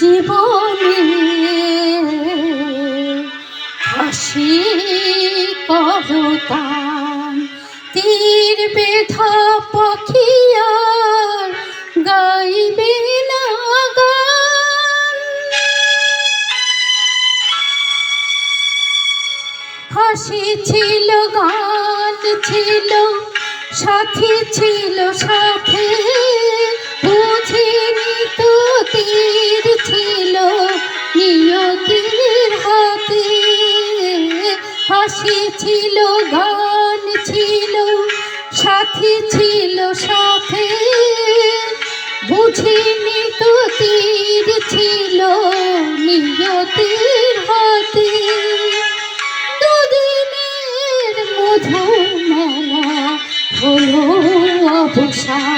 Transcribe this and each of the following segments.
জীবনে হাসি করতাম তীর বেধা পাখিয়ার গাইবে না গান। হাসি ছিল, গান ছিল, সাথী ছিল, সাথে হাসি ছিল, গান ছিল, সাথী ছিল সাথে। বুঝিনি তো তীর ছিল নিয়তির হাতে। দুদিনের মধু মেলা হলো অবসান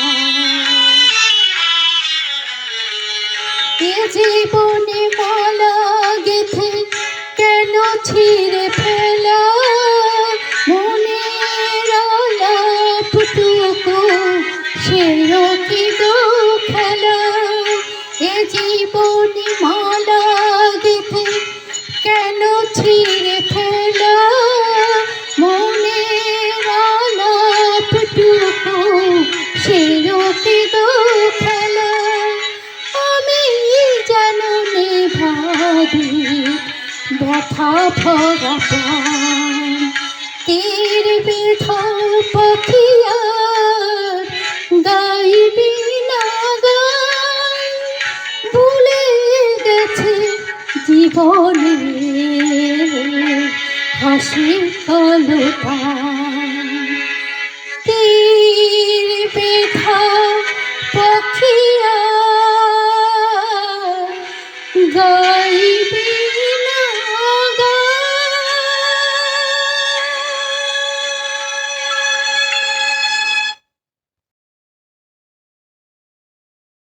জীবনে মালা গেথে কেন ছিঁড়ে ফেলা? মনের আলাপটুকু সেও কি খেলা এ জীবনে ব্যথা ভরা তীর বিধা পাখিয়া গাইবি না গান। ভুলে গেছে জীবনে হাসি কালো তীর বিধা পাখিয়া গাইবি